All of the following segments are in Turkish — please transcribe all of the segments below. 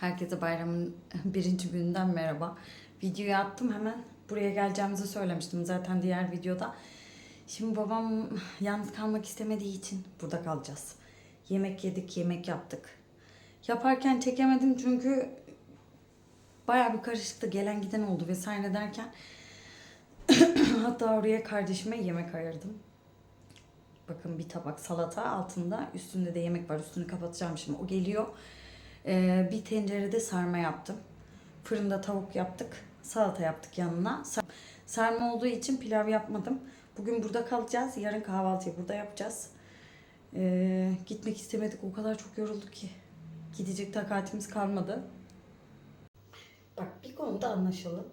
Herkese bayramın birinci gününden merhaba. Videoyu attım hemen. Buraya geleceğimizi söylemiştim zaten diğer videoda. Şimdi babam yalnız kalmak istemediği için burada kalacağız. Yemek yedik, yemek yaptık. Yaparken çekemedim çünkü bayağı bir karışıktı. Gelen giden oldu vesaire derken. Hatta oraya kardeşime yemek ayırdım. Bakın bir tabak salata altında. Üstünde de yemek var. Üstünü kapatacağım şimdi. O geliyor. Ee, bir tencerede sarma yaptım. Fırında tavuk yaptık. Salata yaptık yanına. Sa- Sarma olduğu için pilav yapmadım. Bugün burada kalacağız. Yarın kahvaltıyı burada yapacağız. Ee, gitmek istemedik. O kadar çok yorulduk ki. Gidecek takatimiz kalmadı. Bak bir konuda anlaşalım.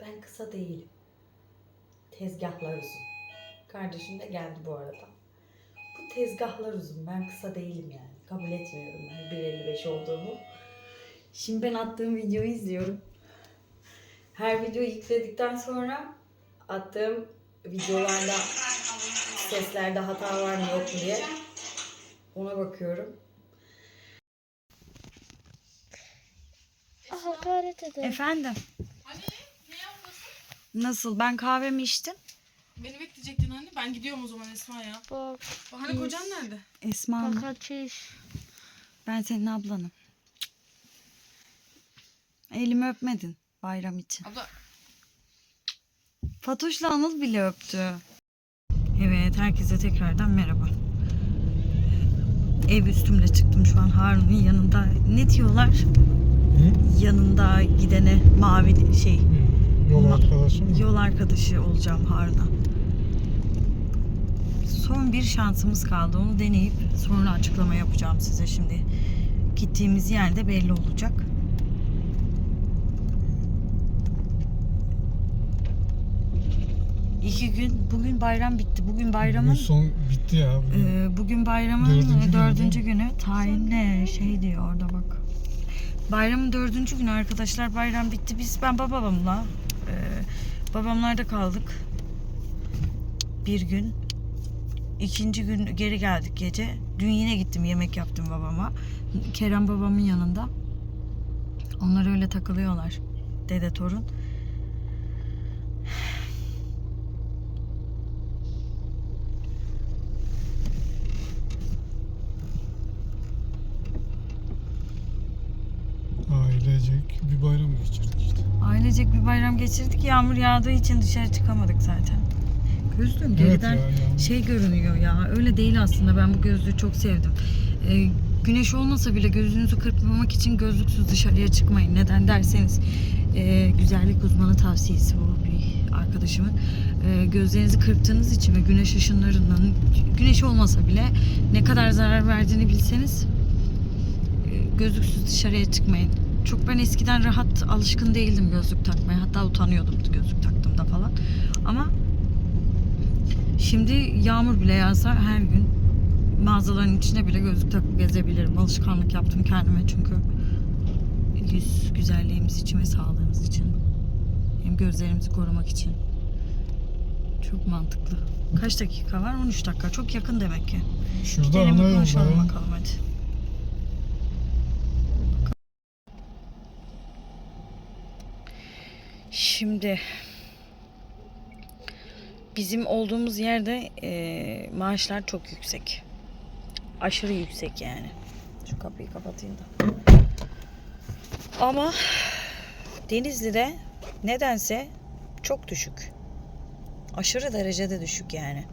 Ben kısa değilim. Tezgahlar uzun. Kardeşim de geldi bu arada. Bu tezgahlar uzun. Ben kısa değilim yani. Kabul etmiyorum ben 1.55 olduğumu. Şimdi ben attığım videoyu izliyorum. Her videoyu yükledikten sonra attığım videolarda seslerde hata var mı yok mu diye ona bakıyorum. Hakaret eder. Efendim Hani nasıl ben kahvemi içtim. Beni bekleyecektin anne. Ben gidiyorum o zaman Esma ya. Bak. Hani kocan nerede? Esma mı? Bak ateş. Ben senin ablanım. Elimi öpmedin bayram için. Abla Fatoş'la Anıl bile öptü. Evet, herkese tekrardan merhaba. Ev üstümle çıktım şu an Harun'un yanında. Ne diyorlar? Yanında gidene mavi şey, Yol arkadaşı mı? yol arkadaşı olacağım Harun'a. Son bir şansımız kaldı. Onu deneyip sonra açıklama yapacağım size şimdi. Gittiğimiz yerde belli olacak. İki gün, bugün bayram bitti. Bugün Bugün bayramın son bitti ya. Bugün. ee, bugün bayramın Dördüncü dördüncü, günü günü. Tarihinde şey diyor orada bak. Bayramın dördüncü günü arkadaşlar. Bayram bitti. Biz ben babamla e, babamlarda kaldık. Bir gün. İkinci gün geri geldik gece. Dün yine gittim yemek yaptım babama. Kerem babamın yanında. Onlar öyle takılıyorlar. Dede torun. Bir bayram geçirdik işte. Ailecek bir bayram geçirdik. Yağmur yağdığı için dışarı çıkamadık zaten. Gözlüğüm geriden ya, ya. şey görünüyor ya. Öyle değil aslında. Ben bu gözlüğü çok sevdim. Ee, güneş olmasa bile gözünüzü kırpmamak için gözlüksüz dışarıya çıkmayın. Neden derseniz e, güzellik uzmanı tavsiyesi bu bir arkadaşımın. E, gözlerinizi kırptığınız için ve güneş ışınlarından güneş olmasa bile ne kadar zarar verdiğini bilseniz e, gözlüksüz dışarıya çıkmayın. Çok ben eskiden rahat alışkın değildim gözlük takmaya. Hatta utanıyordum gözlük taktığımda falan. Ama şimdi yağmur bile yağsa her gün mağazaların içine bile gözlük takıp gezebilirim. Alışkanlık yaptım kendime çünkü yüz güzelliğimiz için ve sağlığımız için. Hem gözlerimizi korumak için. Çok mantıklı. Kaç dakika var? 13 dakika. Çok yakın demek ki. Şurada Gidelim konuşalım bakalım hadi. Şimdi bizim olduğumuz yerde e, maaşlar çok yüksek. Aşırı yüksek yani. Şu kapıyı kapatayım da. Ama Denizli'de nedense çok düşük. Aşırı derecede düşük yani.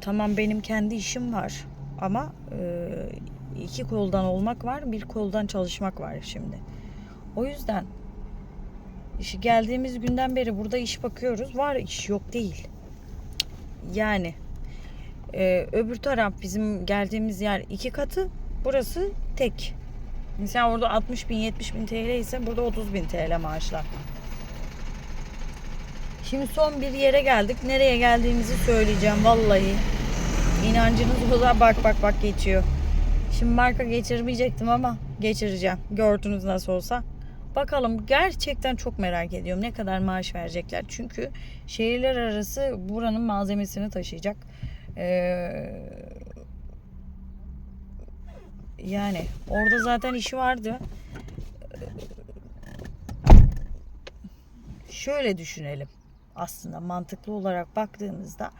Tamam benim kendi işim var ama e, iki koldan olmak var, bir koldan çalışmak var şimdi. O yüzden işi geldiğimiz günden beri burada iş bakıyoruz. Var iş yok değil. Yani e, öbür taraf bizim geldiğimiz yer iki katı, burası tek. Mesela orada 60 bin 70 bin TL ise burada 30 bin TL maaşlar. Şimdi son bir yere geldik. Nereye geldiğimizi söyleyeceğim vallahi. İnancınız olsa bak bak bak geçiyor. Şimdi marka geçirmeyecektim ama geçireceğim. Gördünüz nasıl olsa. Bakalım gerçekten çok merak ediyorum ne kadar maaş verecekler. Çünkü şehirler arası buranın malzemesini taşıyacak. Ee, yani orada zaten işi vardı. şöyle düşünelim. Aslında mantıklı olarak baktığımızda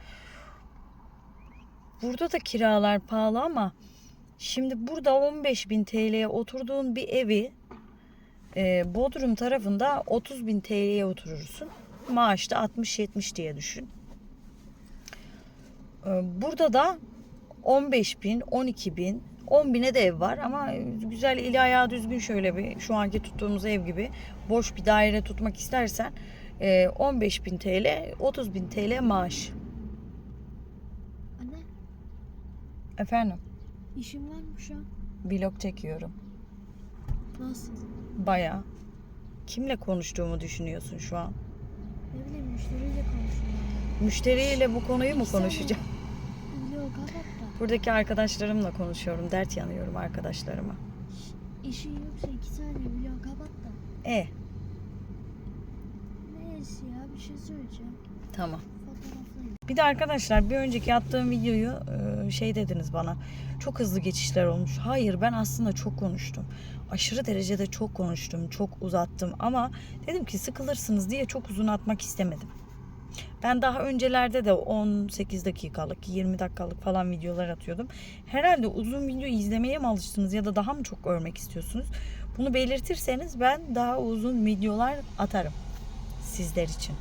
burada da kiralar pahalı ama şimdi burada 15.000 TL'ye oturduğun bir evi e, Bodrum tarafında 30.000 TL'ye oturursun. Maaş da 60-70 diye düşün. E, burada da 15.000, 12.000, 10.000'e de ev var ama güzel ili ayağı düzgün şöyle bir şu anki tuttuğumuz ev gibi boş bir daire tutmak istersen e, 15.000 TL, 30.000 TL maaş. Anne Efendim, işim var mı şu an? vlog çekiyorum. Nasıl? Baya. Kimle konuştuğumu düşünüyorsun şu an? Ne bileyim müşteriyle konuşuyorum. Müşteriyle bu konuyu mu İki saniye. konuşacağım? Yok kapat da. Buradaki arkadaşlarımla konuşuyorum. Dert yanıyorum arkadaşlarıma. İşin yoksa iki saniye biliyorum kapat da. E, Neyse ya bir şey söyleyeceğim. tamam. Bir de arkadaşlar bir önceki attığım videoyu şey dediniz bana. Çok hızlı geçişler olmuş. Hayır ben aslında çok konuştum. Aşırı derecede çok konuştum. Çok uzattım ama dedim ki sıkılırsınız diye çok uzun atmak istemedim. Ben daha öncelerde de 18 dakikalık, 20 dakikalık falan videolar atıyordum. Herhalde uzun video izlemeye mi alıştınız ya da daha mı çok örmek istiyorsunuz? Bunu belirtirseniz ben daha uzun videolar atarım sizler için.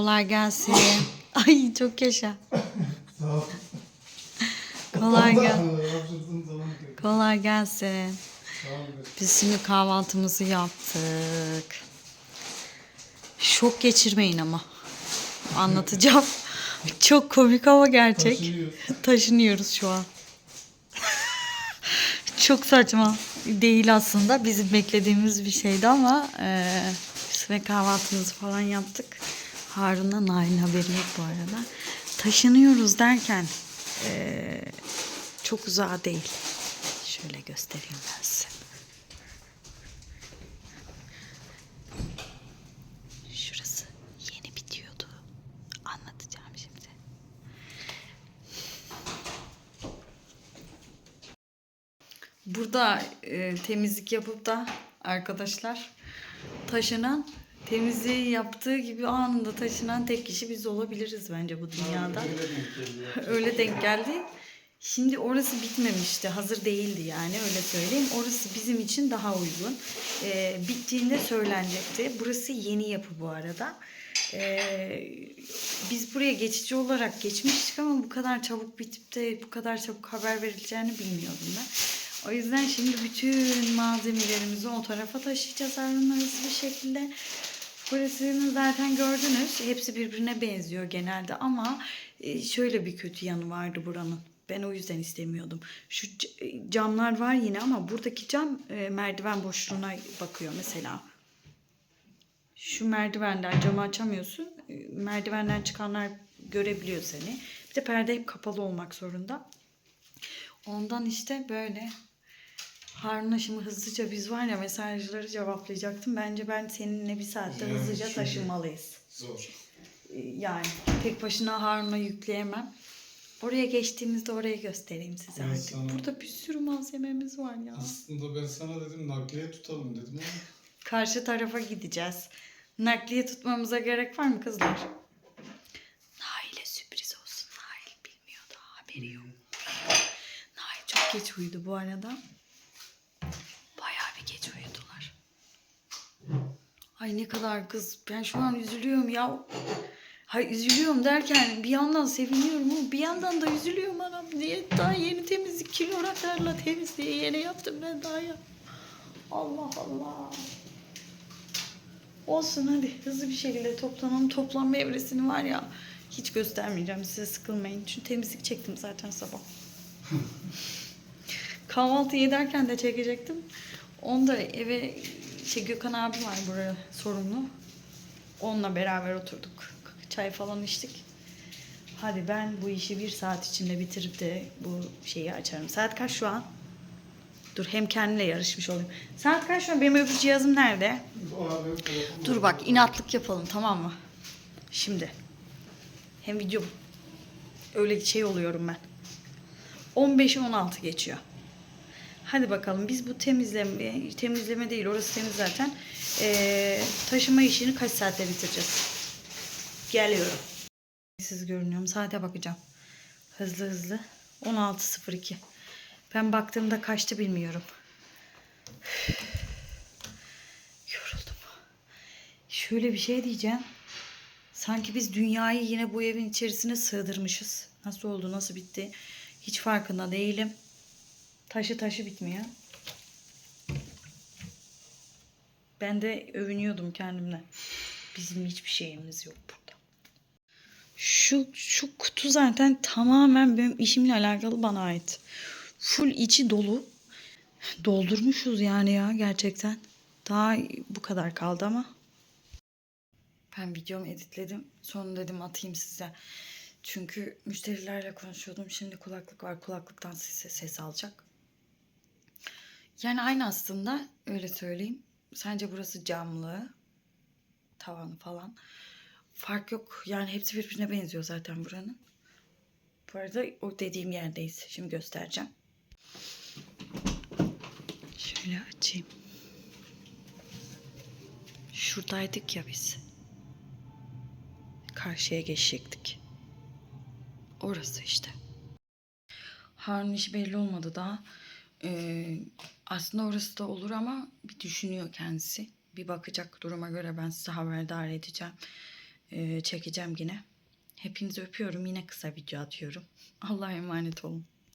Kolay gelsin. Ay çok yaşa. Sağ ol. Kolay gel. Hapşırdığın zaman Kolay gelsin. Biz şimdi kahvaltımızı yaptık. Şok geçirmeyin ama. Anlatacağım. Çok komik ama gerçek. Taşınıyor. Taşınıyoruz şu an. Çok saçma. Değil aslında. Bizim beklediğimiz bir şeydi ama e, biz kahvaltımızı falan yaptık. Harun'la Nail'in haberi yok bu arada. Taşınıyoruz derken e, çok uzağa değil. Şöyle göstereyim ben size. Şurası yeni bitiyordu. Anlatacağım şimdi. Burada e, temizlik yapıp da arkadaşlar taşınan temizliği yaptığı gibi anında taşınan tek kişi biz olabiliriz bence bu dünyada. Öyle denk geldi. Şimdi orası bitmemişti. Hazır değildi yani öyle söyleyeyim. Orası bizim için daha uygun. Ee, bittiğinde söylenecekti. Burası yeni yapı bu arada. Ee, biz buraya geçici olarak geçmiştik ama bu kadar çabuk bitip de bu kadar çabuk haber verileceğini bilmiyordum ben. O yüzden şimdi bütün malzemelerimizi o tarafa taşıyacağız hızlı bir şekilde. Burasını zaten gördünüz. Hepsi birbirine benziyor genelde ama e, şöyle bir kötü yanı vardı buranın. Ben o yüzden istemiyordum. Şu e, camlar var yine ama buradaki cam e, merdiven boşluğuna bakıyor mesela. Şu merdivenden camı açamıyorsun. Merdivenden çıkanlar görebiliyor seni. Bir de perde hep kapalı olmak zorunda. Ondan işte böyle Harun'a şimdi hızlıca biz var ya mesajları cevaplayacaktım. Bence ben seninle bir saatte Yani hızlıca şimdi- taşınmalıyız. Zor. Ee, Yani tek başına Harun'a yükleyemem. Oraya geçtiğimizde orayı göstereyim size Ben artık. sana- Burada bir sürü malzememiz var ya. Aslında ben sana dedim nakliye tutalım dedim ama Karşı tarafa gideceğiz. Nakliye tutmamıza gerek var mı kızlar? Nail'e sürpriz olsun. Nail bilmiyor daha haberi yok. Nail çok geç uyudu bu arada. Bayağı bir geç uyudular. Ay ne kadar kız. Ben şu an üzülüyorum ya. Hay üzülüyorum derken bir yandan seviniyorum ama bir yandan da üzülüyorum anam diye. Daha yeni temizlik kiloratlarla temizliği yeni yaptım ben daha ya. Allah Allah. Olsun hadi hızlı bir şekilde toplanalım. Toplanma evresini var ya hiç göstermeyeceğim size sıkılmayın. Çünkü temizlik çektim zaten sabah. Kahvaltı ederken de çekecektim. Onda eve şey Gökhan abi var buraya sorumlu. Onunla beraber oturduk. Çay falan içtik. Hadi ben bu işi bir saat içinde bitirip de bu şeyi açarım. Saat kaç şu an? Dur hem kendimle yarışmış olayım. Saat kaç şu an? Benim öbür cihazım nerede? Dur bak inatlık yapalım tamam mı? Şimdi. Hem video öyle şey oluyorum ben. 15'e 16 geçiyor. Hadi bakalım biz bu temizleme temizleme değil orası temiz zaten. Ee, taşıma işini kaç saatte bitireceğiz? Geliyorum. Siz görünüyorum. Saate bakacağım. Hızlı hızlı. 16.02. Ben baktığımda kaçtı bilmiyorum. Yoruldum. Şöyle bir şey diyeceğim. Sanki biz dünyayı yine bu evin içerisine sığdırmışız. Nasıl oldu, nasıl bitti? Hiç farkında değilim. Taşı taşı bitmiyor. Ben de övünüyordum kendimle. Bizim hiçbir şeyimiz yok burada. Şu şu kutu zaten tamamen benim işimle alakalı bana ait. Full içi dolu. Doldurmuşuz yani ya gerçekten. Daha bu kadar kaldı ama. Ben videomu editledim. Sonra dedim atayım size. Çünkü müşterilerle konuşuyordum. Şimdi kulaklık var. Kulaklıktan size ses alacak. Yani aynı aslında. Öyle söyleyeyim. Sence burası camlı. Tavanı falan. Fark yok. Yani hepsi birbirine benziyor zaten buranın. Bu arada o dediğim yerdeyiz. Şimdi göstereceğim. Şöyle açayım. Şuradaydık ya biz. Karşıya geçecektik. Orası işte. Harun işi belli olmadı daha. Ee, aslında orası da olur ama bir düşünüyor kendisi. Bir bakacak duruma göre ben size haberdar edeceğim. e, çekeceğim yine. Hepinizi öpüyorum. Yine kısa video atıyorum. Allah'a emanet olun.